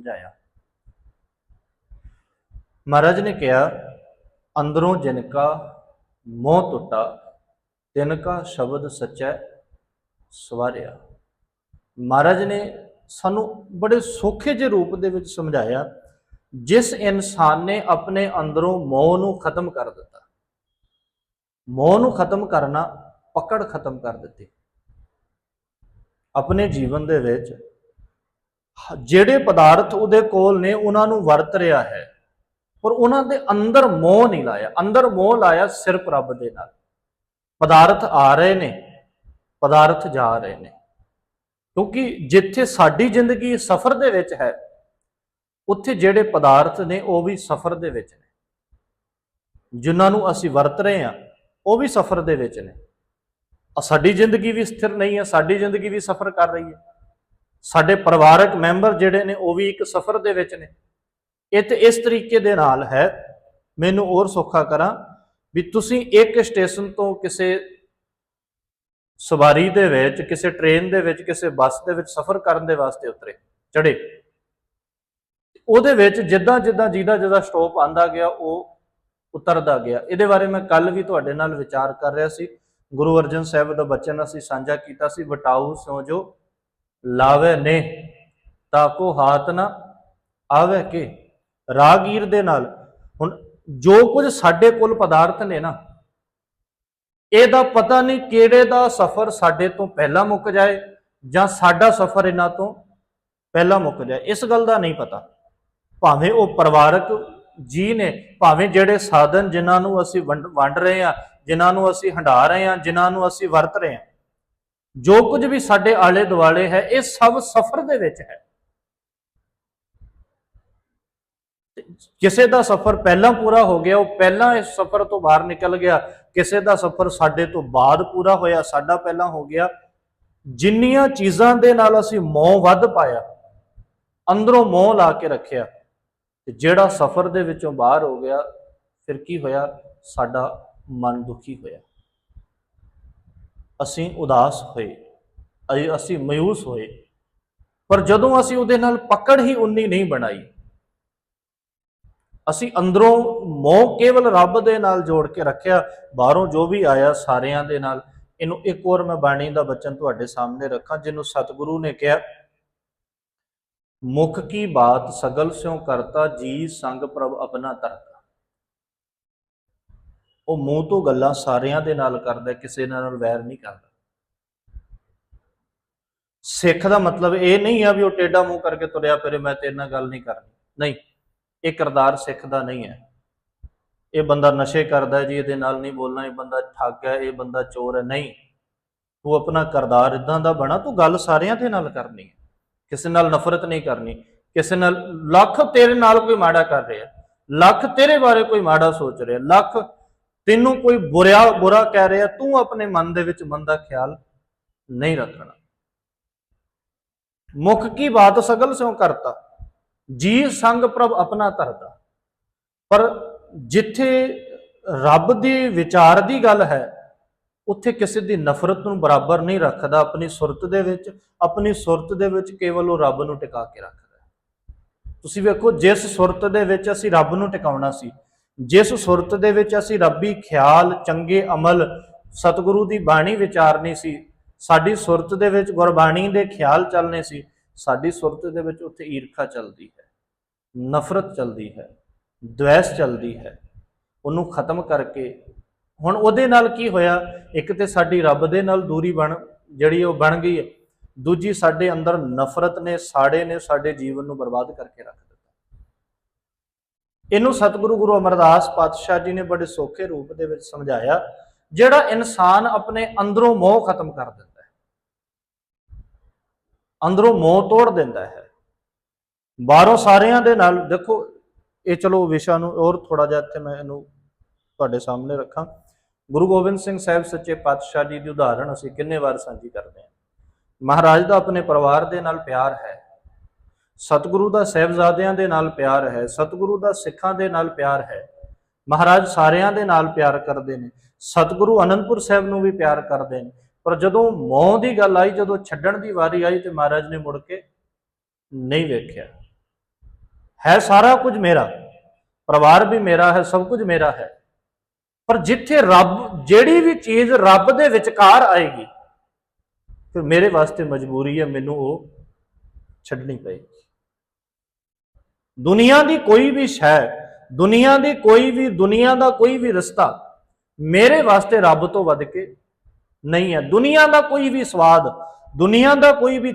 ਸਮਝਾਇਆ। ਮਹਾਰਾਜ ਨੇ ਕਿਹਾ, ਅੰਦਰੋਂ ਜਿਨ ਕਾ ਮੋਹ ਟੁੱਟਾ, ਤਿਨ ਕਾ ਸ਼ਬਦ ਸੱਚੈ ਸਵਾਰਿਆ। ਮਹਾਰਾਜ ਨੇ ਸਾਨੂੰ ਬੜੇ ਸੌਖੇ ਜਿਹੇ ਰੂਪ ਦੇ ਵਿੱਚ ਸਮਝਾਇਆ, ਜਿਸ ਇਨਸਾਨ ਨੇ ਆਪਣੇ ਅੰਦਰੋਂ ਮੋਹ ਨੂੰ ਖਤਮ ਕਰ ਦਿੱਤਾ। ਮੋਹ ਨੂੰ ਖਤਮ ਕਰਨਾ ਪਕੜ ਖਤਮ ਕਰ ਦਿੱਤੀ। ਆਪਣੇ ਜੀਵਨ ਦੇ ਵਿੱਚ ਜਿਹੜੇ ਪਦਾਰਥ ਉਹਦੇ ਕੋਲ ਨੇ, ਉਹਨਾਂ ਨੂੰ ਵਰਤ ਰਿਹਾ ਹੈ। ਪਰ ਉਹਨਾਂ ਦੇ ਅੰਦਰ ਮੋਹ ਨਹੀਂ ਲਾਇਆ। ਅੰਦਰ ਮੋਹ ਲਾਇਆ ਸਿਰਫ ਰੱਬ ਦੇ ਨਾਲ। ਪਦਾਰਥ ਆ ਰਹੇ ਨੇ, ਪਦਾਰਥ ਜਾ ਰਹੇ ਨੇ। ਕਿਉਂਕਿ ਜਿੱਥੇ ਸਾਡੀ ਜ਼ਿੰਦਗੀ ਸਫ਼ਰ ਦੇ ਵਿੱਚ ਹੈ, ਉੱਥੇ ਜਿਹੜੇ ਪਦਾਰਥ ਨੇ, ਉਹ ਵੀ ਸਫ਼ਰ ਦੇ ਵਿੱਚ ਨੇ। ਜਿਨ੍ਹਾਂ ਨੂੰ ਅਸੀਂ ਵਰਤ ਰਹੇ ਹਾਂ, ਉਹ ਵੀ ਸਫ਼ਰ ਦੇ ਵਿੱਚ ਨੇ। ਸਾਡੀ ਜ਼ਿੰਦਗੀ ਵੀ ਸਥਿਰ ਨਹੀਂ ਹੈ, ਸਾਡੀ ਜ਼ਿੰਦਗੀ ਵੀ ਸਫ਼ਰ ਕਰ ਰਹੀ ਹੈ। ਸਾਡੇ ਪਰਿਵਾਰਕ ਮੈਂਬਰ ਜਿਹੜੇ ਨੇ, ਉਹ ਵੀ ਇੱਕ ਸਫ਼ਰ ਦੇ ਵਿੱਚ ਨੇ। ਇਹ ਤੇ ਇਸ ਤਰੀਕੇ ਦੇ ਨਾਲ ਹੈ। ਮੈਨੂੰ ਹੋਰ ਸੌਖਾ ਕਰਾਂ ਵੀ ਤੁਸੀਂ ਇੱਕ ਸਟੇਸ਼ਨ ਤੋਂ ਕਿਸੇ ਸਵਾਰੀ ਦੇ ਵਿੱਚ, ਕਿਸੇ ਟ੍ਰੇਨ ਦੇ ਵਿੱਚ, ਕਿਸੇ ਬੱਸ ਦੇ ਵਿੱਚ ਸਫ਼ਰ ਕਰਨ ਦੇ ਵਾਸਤੇ ਉਤਰੇ ਚੜੇ ਉਹਦੇ ਵਿੱਚ ਜਿੱਦਾਂ ਜਿੱਦਾਂ ਜਿਹਦਾ ਜਿਹਦਾ ਸਟਾਪ ਆਂਦਾ ਗਿਆ, ਉਹ ਉਤਰਦਾ ਗਿਆ। ਇਹਦੇ ਬਾਰੇ ਮੈਂ ਕੱਲ ਵੀ ਤੁਹਾਡੇ ਨਾਲ ਵਿਚਾਰ ਕਰ ਰਿਹਾ ਸੀ। ਗੁਰੂ ਅਰਜਨ ਸਾਹਿਬ ਦਾ ਬਚਨ ਅਸੀਂ ਸਾਂਝਾ ਕੀਤਾ ਸੀ ਵਟਾਊ ਸੋ ਜੋ ਲਾਵੇ ਨੇ ਤਾਕੋ ਹਾਥ ਨਾ ਆਵੇ ਕੇ? ਰਾਗੀਰ ਦੇ ਨਾਲ, ਹੁਣ ਜੋ ਕੁਝ ਸਾਡੇ ਕੋਲ ਪਦਾਰਥ ਨੇ ਨਾ, ਇਹਦਾ ਪਤਾ ਨਹੀਂ ਕਿਹੜੇ ਦਾ ਸਫ਼ਰ ਸਾਡੇ ਤੋਂ ਪਹਿਲਾਂ ਮੁੱਕ ਜਾਏ, ਜਾਂ ਸਾਡਾ ਸਫ਼ਰ ਇਹਨਾਂ ਤੋਂ ਪਹਿਲਾਂ ਮੁੱਕ ਜਾਏ, ਇਸ ਗੱਲ ਦਾ ਨਹੀਂ ਪਤਾ। ਭਾਵੇਂ ਉਹ ਪਰਿਵਾਰਕ ਜੀ ਨੇ, ਭਾਵੇਂ ਜਿਹੜੇ ਸਾਧਨ ਜਿਨ੍ਹਾਂ ਨੂੰ ਅਸੀਂ ਵੰਡ ਵੰਡ ਰਹੇ ਆ ਜਿਨ੍ਹਾਂ ਨੂੰ ਅਸੀਂ ਹੰਡਾ ਰਹੇ ਆ ਜਿਨ੍ਹਾਂ ਨੂੰ ਅਸੀਂ ਵਰਤ ਰਹੇ ਆ ਜੋ ਕੁਝ ਵੀ ਸਾਡੇ ਆਲੇ ਦੁਆਲੇ ਹੈ, ਇਹ ਸਭ ਸਫ਼ਰ ਦੇ ਵਿੱਚ ਹੈ। ਕਿਸੇ ਦਾ ਸਫ਼ਰ ਪਹਿਲਾਂ ਪੂਰਾ ਹੋ ਗਿਆ, ਉਹ ਪਹਿਲਾਂ ਇਸ ਸਫ਼ਰ ਤੋਂ ਬਾਹਰ ਨਿਕਲ ਗਿਆ। ਕਿਸੇ ਦਾ ਸਫ਼ਰ ਸਾਡੇ ਤੋਂ ਬਾਅਦ ਪੂਰਾ ਹੋਇਆ, ਸਾਡਾ ਪਹਿਲਾਂ ਹੋ ਗਿਆ। ਜਿੰਨੀਆਂ ਚੀਜ਼ਾਂ ਦੇ ਨਾਲ ਅਸੀਂ ਮੋਹ ਵੱਧ ਪਾਇਆ, ਅੰਦਰੋਂ ਮੋਹ ਲਾ ਕੇ ਰੱਖਿਆ, ਤੇ ਜਿਹੜਾ ਸਫ਼ਰ ਦੇ ਵਿੱਚੋਂ ਬਾਹਰ ਹੋ ਗਿਆ, ਫਿਰ ਕੀ ਹੋਇਆ? ਸਾਡਾ ਮਨ ਦੁਖੀ ਹੋਇਆ। ਅਸੀਂ ਉਦਾਸ ਹੋਏ ਅਸੀਂ ਮਯੂਸ ਹੋਏ। ਪਰ ਜਦੋਂ ਅਸੀਂ ਉਹਦੇ ਨਾਲ ਪਕੜ ਹੀ ਉਨੀ ਨਹੀਂ ਬਣਾਈ, ਅਸੀਂ ਅੰਦਰੋਂ ਮੋਹ ਕੇਵਲ ਰੱਬ ਦੇ ਨਾਲ ਜੋੜ ਕੇ ਰੱਖਿਆ, ਬਾਹਰੋਂ ਜੋ ਵੀ ਆਇਆ ਸਾਰਿਆਂ ਦੇ ਨਾਲ। ਇਹਨੂੰ ਇੱਕ ਹੋਰ ਮੈਂ ਬਾਣੀ ਦਾ ਬਚਨ ਤੁਹਾਡੇ ਸਾਹਮਣੇ ਰੱਖਾਂ, ਜਿਹਨੂੰ ਸਤਿਗੁਰੂ ਨੇ ਕਿਹਾ, ਮੁਖ ਕੀ ਬਾਤ ਸਗਲ ਸਿਉ ਕਰਤਾ, ਜੀ ਸੰਗ ਪ੍ਰਭ ਆਪਣਾ ਤਰਤਾ। ਉਹ ਮੂੰਹ ਤੋਂ ਗੱਲਾਂ ਸਾਰਿਆਂ ਦੇ ਨਾਲ ਕਰਦਾ, ਕਿਸੇ ਨਾਲ ਵੈਰ ਨਹੀਂ ਕਰਦਾ। ਸਿੱਖ ਦਾ ਮਤਲਬ ਇਹ ਨਹੀਂ ਆ ਵੀ ਉਹ ਟੇਡਾ ਮੂੰਹ ਕਰਕੇ ਤੁਰਿਆ ਫਿਰੇ, ਮੈਂ ਤੇਰੇ ਨਾਲ ਗੱਲ ਨਹੀਂ ਕਰਨੀ। ਨਹੀਂ, ਇਹ ਕਿਰਦਾਰ ਸਿੱਖ ਦਾ ਨਹੀਂ ਹੈ। ਇਹ ਬੰਦਾ ਨਸ਼ੇ ਕਰਦਾ ਜੀ, ਇਹਦੇ ਨਾਲ ਨਹੀਂ ਬੋਲਣਾ, ਇਹ ਬੰਦਾ ਠੱਗ ਹੈ, ਇਹ ਬੰਦਾ ਚੋਰ ਹੈ। ਨਹੀਂ, ਤੂੰ ਆਪਣਾ ਕਿਰਦਾਰ ਇਦਾਂ ਦਾ ਬਣਾ, ਤੂੰ ਗੱਲ ਸਾਰਿਆਂ ਦੇ ਨਾਲ ਕਰਨੀ ਹੈ। ਕਿਸੇ ਨਾਲ ਨਫ਼ਰਤ ਨਹੀਂ ਕਰਨੀ, ਕਿਸੇ ਨਾਲ, ਲੱਖ ਤੇਰੇ ਨਾਲ ਕੋਈ ਮਾੜਾ ਕਰ ਰਿਹਾ, ਲੱਖ ਤੇਰੇ ਬਾਰੇ ਕੋਈ ਮਾੜਾ ਸੋਚ ਰਿਹਾ, ਲੱਖ ਤੈਨੂੰ ਕੋਈ ਬੁਰਾ ਬੁਰਾ ਕਹਿ ਰਿਹਾ, ਤੂੰ ਆਪਣੇ ਮਨ ਦੇ ਵਿੱਚ ਮੰਦਾ ਖਿਆਲ ਨਹੀਂ ਰੱਖਣਾ। ਮੁਖ ਕੀ ਬਾਤ ਸਗਲ ਸਿਉ ਕਰਤਾ? ਜੀ ਸੰਗ ਪ੍ਰਭ ਆਪਣਾ ਧਰਦਾ ਪਰ ਜਿੱਥੇ ਰੱਬ ਦੀ ਵਿਚਾਰ ਦੀ ਗੱਲ ਹੈ, ਉੱਥੇ ਕਿਸੇ ਦੀ ਨਫ਼ਰਤ ਨੂੰ ਬਰਾਬਰ ਨਹੀਂ ਰੱਖਦਾ। ਆਪਣੀ ਸੁਰਤ ਦੇ ਵਿੱਚ, ਆਪਣੀ ਸੁਰਤ ਦੇ ਵਿੱਚ ਕੇਵਲ ਉਹ ਰੱਬ ਨੂੰ ਟਿਕਾ ਕੇ ਰੱਖਦਾ ਤੁਸੀਂ ਵੇਖੋ, ਜਿਸ ਸੁਰਤ ਦੇ ਵਿੱਚ ਅਸੀਂ ਰੱਬ ਨੂੰ ਟਿਕਾਉਣਾ ਸੀ ਜਿਸ ਸੁਰਤ ਦੇ ਵਿੱਚ ਅਸੀਂ ਰੱਬੀ ਖਿਆਲ, ਚੰਗੇ ਅਮਲ, ਸਤਿਗੁਰੂ ਦੀ ਬਾਣੀ ਵਿਚਾਰਨੀ ਸੀ, ਸਾਡੀ ਸੁਰਤ ਦੇ ਵਿੱਚ ਗੁਰਬਾਣੀ ਦੇ ਖਿਆਲ ਚੱਲਨੇ ਸੀ, ਸਾਡੀ ਸੁਰਤ ਦੇ ਵਿੱਚ ਉੱਥੇ ਈਰਖਾ ਚੱਲਦੀ ਹੈ, ਨਫ਼ਰਤ ਚੱਲਦੀ ਹੈ ਦ્વੈਸ ਚੱਲਦੀ ਹੈ, ਉਹਨੂੰ ਖਤਮ ਕਰਕੇ ਹੁਣ ਉਹਦੇ ਨਾਲ ਕੀ ਹੋਇਆ? ਇੱਕ ਤੇ ਸਾਡੀ ਰੱਬ ਦੇ ਨਾਲ ਦੂਰੀ ਬਣ, ਜਿਹੜੀ ਉਹ ਬਣ ਗਈ ਹੈ, ਦੂਜੀ ਸਾਡੇ ਅੰਦਰ ਨਫ਼ਰਤ ਨੇ, ਸਾੜੇ ਨੇ, ਸਾਡੇ ਜੀਵਨ ਨੂੰ ਬਰਬਾਦ ਕਰਕੇ ਰੱਖ ਇਹਨੂੰ ਸਤਿਗੁਰੂ ਗੁਰੂ ਅਮਰਦਾਸ ਪਾਤਸ਼ਾਹ ਜੀ ਨੇ ਬੜੇ ਸੌਖੇ ਰੂਪ ਦੇ ਵਿੱਚ ਸਮਝਾਇਆ, ਜਿਹੜਾ ਇਨਸਾਨ ਆਪਣੇ ਅੰਦਰੋਂ ਮੋਹ ਖਤਮ ਕਰ ਦਿੰਦਾ ਹੈ। ਅੰਦਰੋਂ ਮੋਹ ਤੋੜ ਦਿੰਦਾ ਹੈ। ਬਾਹਰੋਂ ਸਾਰਿਆਂ ਦੇ ਨਾਲ, ਦੇਖੋ, ਇਹ ਚਲੋ ਵਿਸ਼ਾ ਨੂੰ ਹੋਰ ਥੋੜਾ ਜਿਹਾ ਇੱਥੇ ਮੈਂ ਇਹਨੂੰ ਤੁਹਾਡੇ ਸਾਹਮਣੇ ਰੱਖਾਂ। ਗੁਰੂ ਗੋਬਿੰਦ ਸਿੰਘ ਸਾਹਿਬ ਸੱਚੇ ਪਾਤਸ਼ਾਹ ਜੀ ਦੀ ਉਦਾਹਰਣ ਅਸੀਂ ਕਿੰਨੇ ਵਾਰ ਸਾਂਝੀ ਕਰਦੇ ਹਾਂ। ਮਹਾਰਾਜ ਦਾ ਆਪਣੇ ਪਰਿਵਾਰ ਦੇ ਨਾਲ ਪਿਆਰ ਹੈ। ਸਤਿਗੁਰੂ ਦਾ ਸਹਿਬਜ਼ਾਦਿਆਂ ਦੇ ਨਾਲ ਪਿਆਰ ਹੈ, ਸਤਿਗੁਰੂ ਦਾ ਸਿੱਖਾਂ ਦੇ ਨਾਲ ਪਿਆਰ ਹੈ। ਮਹਾਰਾਜ ਸਾਰਿਆਂ ਦੇ ਨਾਲ ਪਿਆਰ ਕਰਦੇ ਨੇ। ਸਤਿਗੁਰੂ ਅਨੰਦਪੁਰ ਸਾਹਿਬ ਨੂੰ ਵੀ ਪਿਆਰ ਕਰਦੇ ਨੇ। ਪਰ ਜਦੋਂ ਮੌਤ ਦੀ ਗੱਲ ਆਈ, ਜਦੋਂ ਛੱਡਣ ਦੀ ਵਾਰੀ ਆਈ ਤੇ ਮਹਾਰਾਜ ਨੇ ਮੁੜ ਕੇ ਨਹੀਂ ਵੇਖਿਆ। ਹੈ ਸਾਰਾ ਕੁਝ ਮੇਰਾ, ਪਰਿਵਾਰ ਵੀ ਮੇਰਾ ਹੈ, ਸਭ ਕੁਝ ਮੇਰਾ ਹੈ। ਪਰ ਜਿੱਥੇ ਰੱਬ, ਜਿਹੜੀ ਵੀ ਚੀਜ਼ ਰੱਬ ਦੇ ਵਿਚਕਾਰ ਆਏਗੀ, ਫਿਰ ਮੇਰੇ ਵਾਸਤੇ ਮਜਬੂਰੀ ਹੈ, ਮੈਨੂੰ ਉਹ ਛੱਡਣੀ ਪਏਗੀ। ਦੁਨੀਆ ਦੀ ਕੋਈ ਵੀ ਸ਼ੈ, ਦੁਨੀਆ ਦੀ ਕੋਈ ਵੀ, ਦੁਨੀਆ ਦਾ ਕੋਈ ਵੀ ਰਸਤਾ ਮੇਰੇ ਵਾਸਤੇ ਰੱਬ ਤੋਂ ਵੱਧ ਕੇ ਨਹੀਂ ਹੈ। ਦੁਨੀਆ ਦਾ ਕੋਈ ਵੀ ਸਵਾਦ, ਦੁਨੀਆ ਦਾ ਕੋਈ ਵੀ